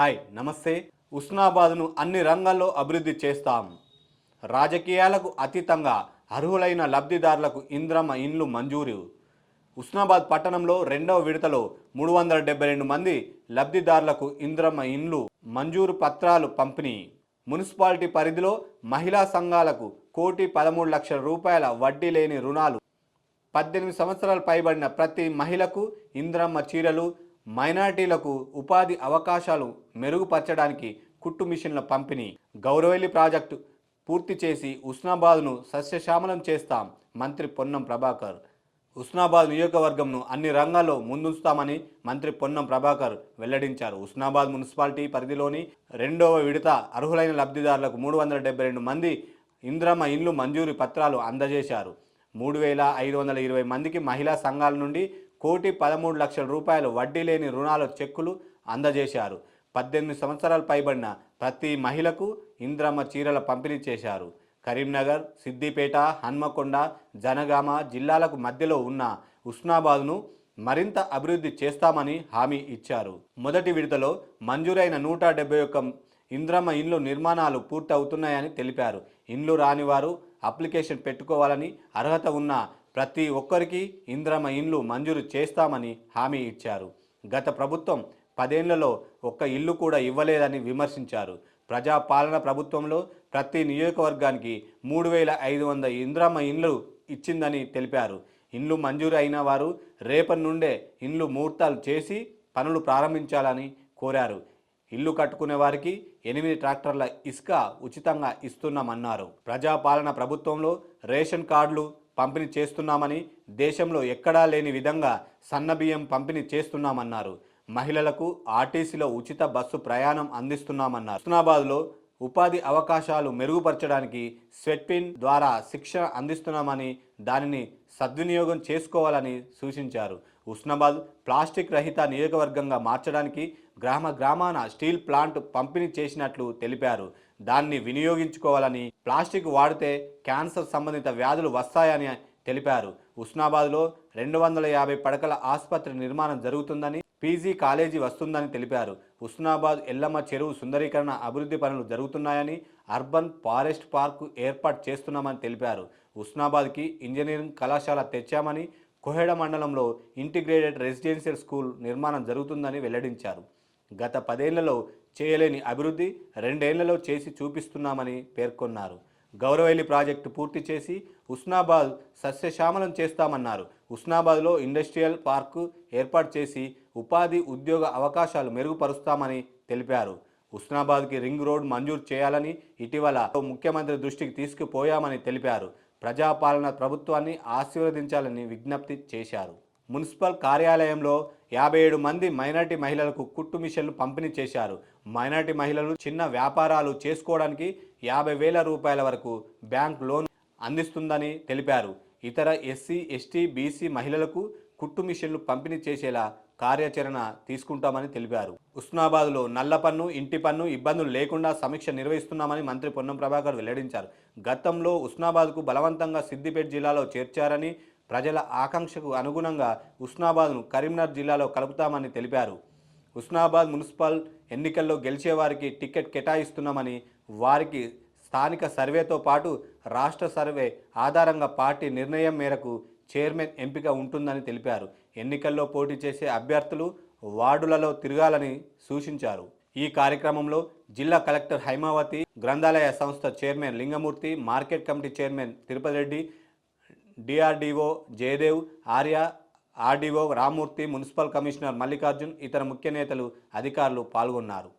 Hi నమస్తే. ఉస్నాబాద్ను అన్ని రంగాల్లో అభివృద్ధి చేస్తాం. రాజకీయాలకు అతీతంగా అర్హులైన లబ్ధిదారులకు ఇంద్రమ్మ ఇండ్లు మంజూరు. ఉస్నాబాద్ పట్టణంలో రెండవ విడతలో మూడు వందల డెబ్బై రెండు మంది లబ్ధిదారులకు ఇంద్రమ్మ ఇండ్లు మంజూరు పత్రాలు పంపిణీ. మున్సిపాలిటీ పరిధిలో మహిళా సంఘాలకు కోటి పదమూడు లక్షల రూపాయల వడ్డీ లేని రుణాలు. పద్దెనిమిది సంవత్సరాలు పైబడిన ప్రతి మహిళకు ఇంద్రమ్మ చీరలు మైనార్టీలకు ఉపాధి అవకాశాలు మెరుగుపరచడానికి కుట్టు మిషన్ల పంపిణీ. గౌరవెల్లి ప్రాజెక్టు పూర్తి చేసి ఉస్నాబాద్ను సస్యశ్యామలం చేస్తాం మంత్రి పొన్నం ప్రభాకర్. ఉస్నాబాద్ నియోజకవర్గంను అన్ని రంగాల్లో ముందుంచుతామని మంత్రి పొన్నం ప్రభాకర్ వెల్లడించారు. ఉస్నాబాద్ మున్సిపాలిటీ పరిధిలోని రెండవ విడత అర్హులైన లబ్ధిదారులకు మూడు వందల డెబ్బై రెండు మంది ఇంద్రమ్మ ఇండ్లు మంజూరు పత్రాలు అందజేశారు. మూడు వేల ఐదు వందల ఇరవై మందికి మహిళా సంఘాల నుండి కోటి పదమూడు లక్షల రూపాయలు వడ్డీ లేని రుణాల చెక్కులు అందజేశారు. పద్దెనిమిది సంవత్సరాలు పైబడిన ప్రతి మహిళకు ఇంద్రమ్మ చీరల పంపిణీ చేశారు. కరీంనగర్ సిద్దిపేట హన్మకొండ జనగామ జిల్లాలకు మధ్యలో ఉన్న ఉస్నాబాద్ను మరింత అభివృద్ధి చేస్తామని హామీ ఇచ్చారు. మొదటి విడతలో మంజూరైన నూట డెబ్బై ఒక్క ఇంద్రమ్మ ఇండ్లు నిర్మాణాలు పూర్తవుతున్నాయని తెలిపారు. ఇండ్లు రానివారు అప్లికేషన్ పెట్టుకోవాలని అర్హత ఉన్న ప్రతి ఒక్కరికి ఇంద్రమ ఇండ్లు మంజూరు చేస్తామని హామీ ఇచ్చారు. గత ప్రభుత్వం పదేళ్ళలో ఒక్క ఇల్లు కూడా ఇవ్వలేదని విమర్శించారు. ప్రజాపాలన ప్రభుత్వంలో ప్రతి నియోజకవర్గానికి మూడు వేల ఐదు వంద ఇంద్రమ్మ ఇండ్లు ఇచ్చిందని తెలిపారు. ఇండ్లు మంజూరు అయిన వారు రేపటి నుండే ఇండ్లు ముహూర్తాలు చేసి పనులు ప్రారంభించాలని కోరారు. ఇల్లు కట్టుకునే వారికి ఎనిమిది ట్రాక్టర్ల ఇసుక ఉచితంగా ఇస్తున్నామన్నారు. ప్రజాపాలన ప్రభుత్వంలో రేషన్ కార్డులు పంపిణీ చేస్తున్నామని దేశంలో ఎక్కడా లేని విధంగా సన్నబియ్యం పంపిణీ చేస్తున్నామన్నారు. మహిళలకు ఆర్టీసీలో ఉచిత బస్సు ప్రయాణం అందిస్తున్నామన్నారు. హుస్నాబాద్లో ఉపాధి అవకాశాలు మెరుగుపరచడానికి స్వెట్పిన్ ద్వారా శిక్షణ అందిస్తున్నామని దానిని సద్వినియోగం చేసుకోవాలని సూచించారు. ఉస్నాబాద్ ప్లాస్టిక్ రహిత నియోజకవర్గంగా మార్చడానికి గ్రామ గ్రామాన స్టీల్ ప్లాంట్ పంపిణీ చేసినట్లు తెలిపారు. దాన్ని వినియోగించుకోవాలని ప్లాస్టిక్ వాడితే క్యాన్సర్ సంబంధిత వ్యాధులు వస్తాయని తెలిపారు. ఉస్నాబాద్లో రెండు వందల యాభై పడకల ఆసుపత్రి నిర్మాణం జరుగుతుందని పీజీ కాలేజీ వస్తుందని తెలిపారు. ఉస్నాబాద్ ఎల్లమ్మ చెరువు సుందరీకరణ అభివృద్ధి పనులు జరుగుతున్నాయని అర్బన్ ఫారెస్ట్ పార్కు ఏర్పాటు చేస్తున్నామని తెలిపారు. ఉస్నాబాద్కి ఇంజనీరింగ్ కళాశాల తెచ్చామని కోహెడ మండలంలో ఇంటిగ్రేటెడ్ రెసిడెన్షియల్ స్కూల్ నిర్మాణం జరుగుతుందని వెల్లడించారు. గత పదేళ్ళలో చేయలేని అభివృద్ధి రెండేళ్ళలో చేసి చూపిస్తున్నామని పేర్కొన్నారు. గౌరవైలి ప్రాజెక్టు పూర్తి చేసి ఉస్నాబాద్ సస్యశ్యామలం చేస్తామన్నారు. ఉస్నాబాద్లో ఇండస్ట్రియల్ పార్కు ఏర్పాటు చేసి ఉపాధి ఉద్యోగ అవకాశాలు మెరుగుపరుస్తామని తెలిపారు. ఉస్నాబాద్కి రింగ్ రోడ్ మంజూరు చేయాలని ఇటీవల ముఖ్యమంత్రి దృష్టికి తీసుకుపోయామని తెలిపారు. ప్రజాపాలన ప్రభుత్వాన్ని ఆశీర్వదించాలని విజ్ఞప్తి చేశారు. మున్సిపల్ కార్యాలయంలో యాభై ఏడు మంది మైనార్టీ మహిళలకు కుట్టు మిషన్లు పంపిణీ చేశారు. మైనార్టీ మహిళలు చిన్న వ్యాపారాలు చేసుకోవడానికి యాభై వేల రూపాయల వరకు బ్యాంక్ లోన్ అందిస్తుందని తెలిపారు. ఇతర ఎస్సీ ఎస్టీ బీసీ మహిళలకు కుట్టు మిషన్లు పంపిణీ చేసేలా కార్యాచరణ తీసుకుంటామని తెలిపారు. ఉస్నాబాద్లో నల్ల పన్ను ఇంటి పన్ను ఇబ్బందులు లేకుండా సమీక్ష నిర్వహిస్తున్నామని మంత్రి పొన్నం ప్రభాకర్ వెల్లడించారు. గతంలో ఉస్నాబాద్కు బలవంతంగా సిద్దిపేట జిల్లాలో చేర్చారని ప్రజల ఆకాంక్షకు అనుగుణంగా ఉస్నాబాద్ను కరీంనగర్ జిల్లాలో కలుపుతామని తెలిపారు. ఉస్నాబాద్ మున్సిపల్ ఎన్నికల్లో గెలిచే వారికి టికెట్ కేటాయిస్తున్నామని వారికి స్థానిక సర్వేతో పాటు రాష్ట్ర సర్వే ఆధారంగా పార్టీ నిర్ణయం మేరకు చైర్మన్ ఎంపిక ఉంటుందని తెలిపారు. ఎన్నికల్లో పోటీ చేసే అభ్యర్థులు వార్డులలో తిరగాలని సూచించారు. ఈ కార్యక్రమంలో జిల్లా కలెక్టర్ హైమావతి గ్రంథాలయ సంస్థ chairman Lingamurthy market committee chairman Tirupati Reddy DRDO Jayadev Arya RDO Rammurthy municipal commissioner Mallikarjun ఇతర ముఖ్య నేతలు అధికారులు పాల్గొన్నారు.